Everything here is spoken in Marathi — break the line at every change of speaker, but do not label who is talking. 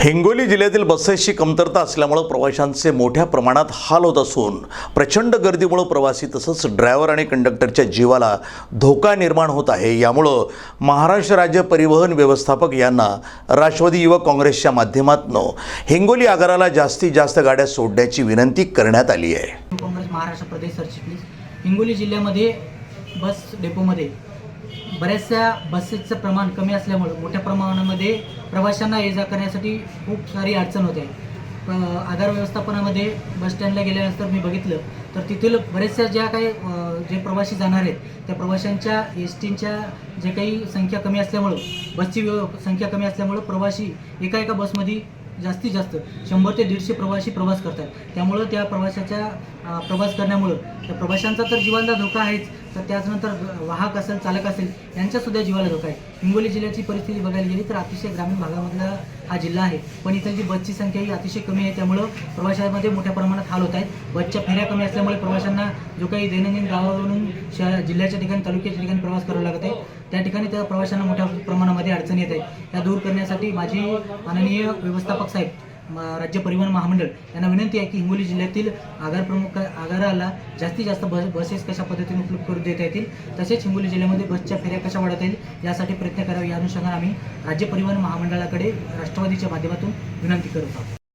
हिंगोली जिल्ह्यातील बसेसची कमतरता असल्यामुळं प्रवाशांचे मोठ्या प्रमाणात हाल होत असून प्रचंड गर्दीमुळं प्रवासी तसंच ड्रायव्हर आणि कंडक्टरच्या जीवाला धोका निर्माण होत आहे. यामुळं महाराष्ट्र राज्य परिवहन व्यवस्थापक यांना राष्ट्रवादी युवक काँग्रेसच्या माध्यमातून हिंगोली आगाराला जास्तीत जास्त गाड्या सोडण्याची विनंती करण्यात आली आहे.
काँग्रेस महाराष्ट्र प्रदेश सरचिटणीस. हिंगोली जिल्ह्यामध्ये बस डेपोमध्ये बऱ्याचशा बसेसचं प्रमाण कमी असल्यामुळं मोठ्या प्रमाणामध्ये प्रवाशांना ये जा करण्यासाठी खूप सारी अडचण होते. आगार आधार व्यवस्थापनामध्ये बस स्टँडला गेल्यानंतर मी बघितलं तर तिथील बऱ्याचशा ज्या काही जे प्रवासी जाणार आहेत त्या प्रवाशांच्या एस टींच्या जे काही संख्या कमी असल्यामुळं बसची व्यव संख्या कमी असल्यामुळं प्रवासी एका एका बसमध्ये जास्तीत जास्त शंभर ते दीडशे प्रवासी प्रवास करतात त्यामुळं त्या प्रवाशाच्या प्रवास करण्यामुळं त्या प्रवाशांचा तर जीवांचा धोका आहेच. तर त्याचनंतर वाहक असेल चालक असेल यांच्यासुद्धा जीवाला धोका आहे. हिंगोली जिल्ह्याची परिस्थिती बघायला गेली तर अतिशय ग्रामीण भागामधला हा जिल्हा आहे. पण इथं जी बसची संख्या ही अतिशय कमी आहे. त्यामुळं प्रवाशांमध्ये मोठ्या प्रमाणात हाल होत आहेत. बसच्या फेऱ्या कमी असल्यामुळे प्रवाशांना जो काही दैनंदिन गावावरून शहर जिल्ह्याच्या ठिकाणी तालुक्याच्या ठिकाणी प्रवास करावा लागत आहे. त्या ठिकाणी त्या प्रवाशांना मोठ्या प्रमाणामध्ये अडचणी येत आहे त्या दूर करण्यासाठी माझी माननीय व्यवस्थापक साहेब म- राज्य परिवहन महामंडळ यांना विनंती आहे की हिंगोली जिल्ह्यातील आगार प्रमुख आगाराला जास्तीत जास्त बस बसेस कशा पद्धतीने उपलब्ध करून देता येतील तसेच हिंगोली जिल्ह्यामध्ये बसच्या फेऱ्या कशा वाढवता येईल यासाठी प्रयत्न करावे या अनुषंगाने आम्ही राज्य परिवहन महामंडळाकडे राष्ट्रवादीच्या माध्यमातून विनंती करत आहोत.